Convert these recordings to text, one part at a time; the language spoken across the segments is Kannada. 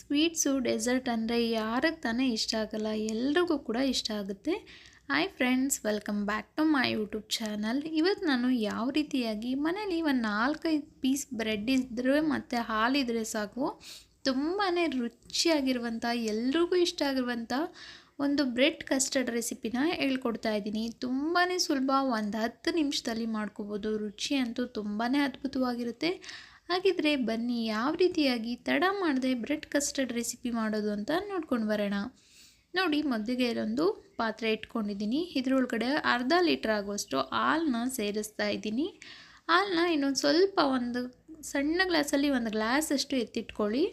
ಸ್ವೀಟ್ಸು ಡೆಸರ್ಟ್ ಅಂದರೆ ಯಾರಿಗೆ ತಾನೇ ಇಷ್ಟ ಆಗಲ್ಲ, ಎಲ್ರಿಗೂ ಕೂಡ ಇಷ್ಟ ಆಗುತ್ತೆ. Hi friends, welcome back to my YouTube channel. ಇವತ್ತು ನಾನು ಯಾವ ರೀತಿಯಾಗಿ ಮನೇಲಿ ಒಂದು ನಾಲ್ಕೈದು ಪೀಸ್ ಬ್ರೆಡ್ ಇದ್ದರೆ ಮತ್ತು ಹಾಲಿದ್ರೆ ಸಾಕು ತುಂಬಾ ರುಚಿಯಾಗಿರುವಂಥ ಎಲ್ರಿಗೂ ಇಷ್ಟ ಆಗಿರುವಂಥ ಒಂದು ಬ್ರೆಡ್ ಕಸ್ಟರ್ಡ್ ರೆಸಿಪಿನ ಹೇಳ್ಕೊಡ್ತಾ ಇದ್ದೀನಿ. ತುಂಬಾ ಸುಲಭ, ಒಂದು ಹತ್ತು ನಿಮಿಷದಲ್ಲಿ ಮಾಡ್ಕೋಬೋದು. ರುಚಿ ಅಂತೂ ತುಂಬಾ ಅದ್ಭುತವಾಗಿರುತ್ತೆ. ಹಾಗಿದ್ರೆ ಬನ್ನಿ ಯಾವ ರೀತಿಯಾಗಿ ತಡ ಮಾಡದೆ ಬ್ರೆಡ್ ಕಸ್ಟರ್ಡ್ ರೆಸಿಪಿ ಮಾಡೋದು ಅಂತ ನೋಡ್ಕೊಂಡು ಬರೋಣ. ನೋಡಿ ಮೊದಲಿಗೆ ಇಲ್ಲೊಂದು ಪಾತ್ರೆ ಇಟ್ಕೊಂಡಿದ್ದೀನಿ. ಇದ್ರೊಳಗಡೆ ಅರ್ಧ ಲೀಟ್ರ್ ಆಗುವಷ್ಟು ಹಾಲನ್ನ ಸೇರಿಸ್ತಾ ಇದ್ದೀನಿ. ಹಾಲನ್ನ ಇನ್ನೊಂದು ಸ್ವಲ್ಪ ಒಂದು ಸಣ್ಣ ಗ್ಲಾಸಲ್ಲಿ ಒಂದು ಗ್ಲಾಸಷ್ಟು ಎತ್ತಿಟ್ಕೊಳ್ಳಿ.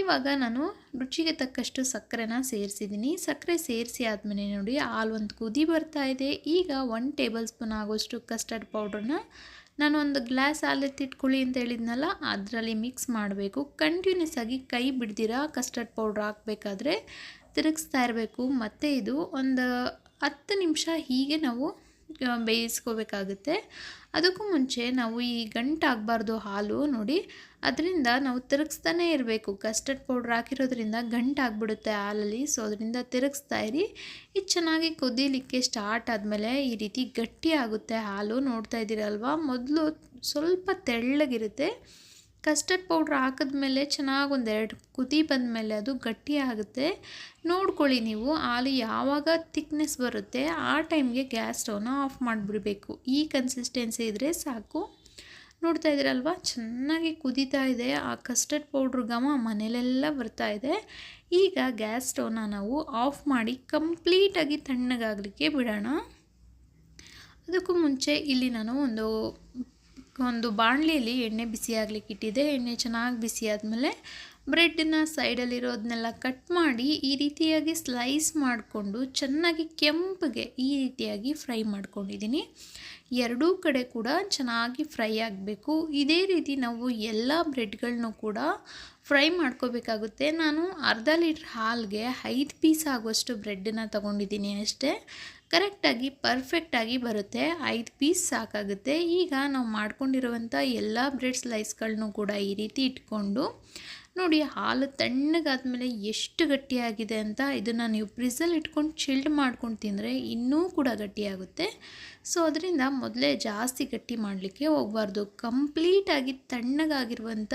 ಇವಾಗ ನಾನು ರುಚಿಗೆ ತಕ್ಕಷ್ಟು ಸಕ್ಕರೆನ ಸೇರಿಸಿದ್ದೀನಿ. ಸಕ್ಕರೆ ಸೇರಿಸಿ ಆದಮೇಲೆ ನೋಡಿ ಹಾಲು ಒಂದು ಕುದಿ ಬರ್ತಾ ಇದೆ. ಈಗ ಒನ್ ಟೇಬಲ್ ಸ್ಪೂನ್ ಆಗೋಷ್ಟು ಕಸ್ಟರ್ಡ್ ಪೌಡ್ರನ್ನ ನಾನು ಒಂದು ಗ್ಲಾಸ್ ಹಾಲೆತ್ತಿಟ್ಕೊಳ್ಳಿ ಅಂತ ಹೇಳಿದ್ನಲ್ಲ, ಅದರಲ್ಲಿ ಮಿಕ್ಸ್ ಮಾಡಬೇಕು. ಕಂಟಿನ್ಯೂಸ್ ಆಗಿ ಕೈ ಬಿಡ್ದಿರಾ ಕಸ್ಟರ್ಡ್ ಪೌಡ್ರ್ ಹಾಕಬೇಕಾದ್ರೆ ತಿರುಗಿಸ್ತಾ ಇರಬೇಕು. ಮತ್ತು ಇದು ಒಂದು ಹತ್ತು ನಿಮಿಷ ಹೀಗೆ ನಾವು ಬೇಯಿಸ್ಕೋಬೇಕಾಗುತ್ತೆ. ಅದಕ್ಕೂ ಮುಂಚೆ ನಾವು ಈ ಗಂಟಾಗಬಾರ್ದು ಹಾಲು ನೋಡಿ, ಅದರಿಂದ ನಾವು ತಿರುಗಿಸ್ತಾನೆ ಇರಬೇಕು. ಕಸ್ಟರ್ಡ್ ಪೌಡ್ರ್ ಹಾಕಿರೋದ್ರಿಂದ ಗಂಟಾಗ್ಬಿಡುತ್ತೆ ಹಾಲಲ್ಲಿ. ಸೊ, ಅದರಿಂದ ತಿರುಗಿಸ್ತಾ ಇರಿ. ಇದು ಚೆನ್ನಾಗಿ ಕುದೀಲಿಕ್ಕೆ ಸ್ಟಾರ್ಟ್ ಆದಮೇಲೆ ಈ ರೀತಿ ಗಟ್ಟಿ ಆಗುತ್ತೆ ಹಾಲು. ನೋಡ್ತಾ ಇದ್ದೀರಲ್ವ? ಮೊದಲು ಸ್ವಲ್ಪ ತೆಳ್ಳಗಿರುತ್ತೆ. ಕಸ್ಟರ್ಡ್ ಪೌಡ್ರ್ ಹಾಕಿದ್ಮೇಲೆ ಚೆನ್ನಾಗಿ ಒಂದೆರಡು ಕುದಿ ಬಂದಮೇಲೆ ಅದು ಗಟ್ಟಿ ಆಗುತ್ತೆ. ನೋಡ್ಕೊಳ್ಳಿ ನೀವು, ಹಾಲು ಯಾವಾಗ ತಿಕ್ನೆಸ್ ಬರುತ್ತೆ ಆ ಟೈಮ್ಗೆ ಗ್ಯಾಸ್ ಸ್ಟವ್ನ ಆಫ್ ಮಾಡಿಬಿಡಬೇಕು. ಈ ಕನ್ಸಿಸ್ಟೆನ್ಸಿ ಇದ್ದರೆ ಸಾಕು. ನೋಡ್ತಾ ಇದ್ದೀರಲ್ವ? ಚೆನ್ನಾಗಿ ಕುದೀತಾ ಇದೆ ಆ ಕಸ್ಟರ್ಡ್ ಪೌಡ್ರ್ ಘಮ ಮನೇಲೆಲ್ಲ ಬರ್ತಾ ಇದೆ. ಈಗ ಗ್ಯಾಸ್ ಸ್ಟವ್ನ ನಾವು ಆಫ್ ಮಾಡಿ ಕಂಪ್ಲೀಟಾಗಿ ತಣ್ಣಗಾಗಲಿಕ್ಕೆ ಬಿಡೋಣ. ಅದಕ್ಕೂ ಮುಂಚೆ ಇಲ್ಲಿ ನಾನು ಒಂದು ಒಂದು ಬಾಣಲಿಯಲ್ಲಿ ಎಣ್ಣೆ ಬಿಸಿ ಆಗ್ಲಿಕ್ಕೆ ಇಟ್ಟಿದ್ದೆ ಎಣ್ಣೆ ಚೆನ್ನಾಗಿ ಬಿಸಿ ಆದಮೇಲೆ ಬ್ರೆಡ್ನ ಸೈಡಲ್ಲಿರೋದನ್ನೆಲ್ಲ ಕಟ್ ಮಾಡಿ ಈ ರೀತಿಯಾಗಿ ಸ್ಲೈಸ್ ಮಾಡಿಕೊಂಡು ಚೆನ್ನಾಗಿ ಕೆಂಪಗೆ ಈ ರೀತಿಯಾಗಿ ಫ್ರೈ ಮಾಡ್ಕೊಂಡಿದ್ದೀನಿ. ಎರಡೂ ಕಡೆ ಕೂಡ ಚೆನ್ನಾಗಿ ಫ್ರೈ ಆಗಬೇಕು. ಇದೇ ರೀತಿ ನಾವು ಎಲ್ಲ ಬ್ರೆಡ್ಗಳನ್ನೂ ಕೂಡ ಫ್ರೈ ಮಾಡ್ಕೋಬೇಕಾಗುತ್ತೆ. ನಾನು ಅರ್ಧ ಲೀಟ್ರ್ ಹಾಲಿಗೆ ಐದು ಪೀಸ್ ಆಗುವಷ್ಟು ಬ್ರೆಡ್ಡನ್ನು ತೊಗೊಂಡಿದ್ದೀನಿ ಅಷ್ಟೇ. ಕರೆಕ್ಟಾಗಿ ಪರ್ಫೆಕ್ಟಾಗಿ ಬರುತ್ತೆ. ಐದು ಪೀಸ್ ಸಾಕಾಗುತ್ತೆ. ಈಗ ನಾವು ಮಾಡ್ಕೊಂಡಿರುವಂಥ ಎಲ್ಲ ಬ್ರೆಡ್ ಸ್ಲೈಸ್ಗಳನ್ನೂ ಕೂಡ ಈ ರೀತಿ ಇಟ್ಕೊಂಡು ನೋಡಿ, ಹಾಲು ತಣ್ಣಗಾದ್ಮೇಲೆ ಎಷ್ಟು ಗಟ್ಟಿಯಾಗಿದೆ ಅಂತ ಇದನ್ನು ನೀವು ಫ್ರಿಜ್ಜಲ್ಲಿ ಇಟ್ಕೊಂಡು ಚಿಲ್ಡ್ ಮಾಡ್ಕೊಂಡು ತಿಂದರೆ ಇನ್ನೂ ಕೂಡ ಗಟ್ಟಿಯಾಗುತ್ತೆ. ಸೊ, ಅದರಿಂದ ಮೊದಲೇ ಜಾಸ್ತಿ ಗಟ್ಟಿ ಮಾಡಲಿಕ್ಕೆ ಹೋಗಬಾರ್ದು. ಕಂಪ್ಲೀಟಾಗಿ ತಣ್ಣಗಾಗಿರುವಂಥ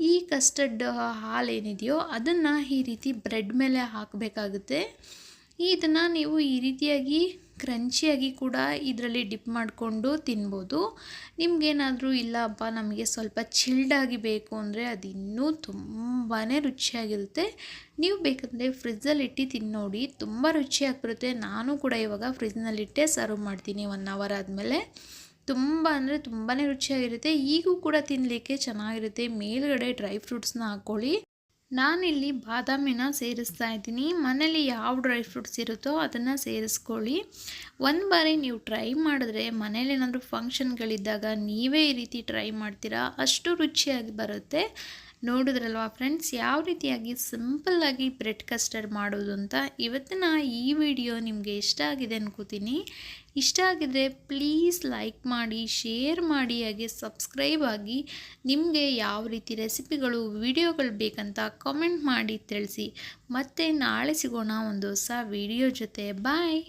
ಈ ಕಸ್ಟರ್ಡ್ ಹಾಲೇನಿದೆಯೋ ಅದನ್ನು ಈ ರೀತಿ ಬ್ರೆಡ್ ಮೇಲೆ ಹಾಕಬೇಕಾಗುತ್ತೆ. ಇದನ್ನು ನೀವು ಈ ರೀತಿಯಾಗಿ ಕ್ರಂಚಿಯಾಗಿ ಕೂಡ ಇದರಲ್ಲಿ ಡಿಪ್ ಮಾಡಿಕೊಂಡು ತಿನ್ಬೋದು. ನಿಮಗೇನಾದರೂ ಇಲ್ಲಪ್ಪ ನಮಗೆ ಸ್ವಲ್ಪ ಚಿಲ್ಡಾಗಿ ಬೇಕು ಅಂದರೆ ಅದು ಇನ್ನೂ ತುಂಬಾ ರುಚಿಯಾಗಿರುತ್ತೆ. ನೀವು ಬೇಕಂದರೆ ಫ್ರಿಜ್ಜಲ್ಲಿ ಇಟ್ಟು ತಿನ್ನೋಡಿ ತುಂಬ ರುಚಿಯಾಗಿ ಬರುತ್ತೆ ನಾನು ಕೂಡ ಇವಾಗ ಫ್ರಿಜ್ನಲ್ಲಿಟ್ಟೆ ಸರ್ವ್ ಮಾಡ್ತೀನಿ ಒನ್ ಅವರ್ ಆದಮೇಲೆ. ತುಂಬ ಅಂದರೆ ತುಂಬಾ ರುಚಿಯಾಗಿರುತ್ತೆ. ಈಗೂ ಕೂಡ ತಿನ್ನಲಿಕ್ಕೆ ಚೆನ್ನಾಗಿರುತ್ತೆ. ಮೇಲುಗಡೆ ಡ್ರೈ ಫ್ರೂಟ್ಸ್ನ ಹಾಕ್ಕೊಳ್ಳಿ. ನಾನಿಲ್ಲಿ ಬಾದಾಮಿನ ಸೇರಿಸ್ತಾ ಇದ್ದೀನಿ. ಮನೇಲಿ ಯಾವ ಡ್ರೈ ಫ್ರೂಟ್ಸ್ ಇರುತ್ತೋ ಅದನ್ನು ಸೇರಿಸ್ಕೊಳ್ಳಿ. ಒಂದು ಬಾರಿ ನೀವು ಟ್ರೈ ಮಾಡಿದ್ರೆ ಮನೇಲಿ ಏನಾದರೂ ಫಂಕ್ಷನ್ಗಳಿದ್ದಾಗ ನೀವೇ ಈ ರೀತಿ ಟ್ರೈ ಮಾಡ್ತೀರಾ? ಅಷ್ಟು ರುಚಿಯಾಗಿ ಬರುತ್ತೆ. ನೋಡಿದ್ರಲ್ವಾ ಫ್ರೆಂಡ್ಸ್ ಯಾವ ರೀತಿಯಾಗಿ ಸಿಂಪಲ್ಲಾಗಿ ಬ್ರೆಡ್ ಕಸ್ಟರ್ಡ್ ಮಾಡೋದು ಅಂತ ಇವತ್ತಿನ ಈ ವಿಡಿಯೋ ನಿಮಗೆ ಇಷ್ಟ ಆಗಿದೆ ಅನ್ಕೋತೀನಿ. ಇಷ್ಟ ಆಗಿದ್ರೆ ಪ್ಲೀಸ್ ಲೈಕ್ ಮಾಡಿ ಶೇರ್ ಮಾಡಿ, ಹಾಗೆ ಸಬ್ಸ್ಕ್ರೈಬ್ ಆಗಿ ನಿಮಗೆ ಯಾವ ರೀತಿ ರೆಸಿಪಿಗಳು ವಿಡಿಯೋಗಳು ಬೇಕಂತ ಕಾಮೆಂಟ್ ಮಾಡಿ ತಿಳಿಸಿ. ಮತ್ತೆ ನಾಳೆ ಸಿಗೋಣ ಒಂದು ಹೊಸ ವಿಡಿಯೋ ಜೊತೆ. ಬಾಯ್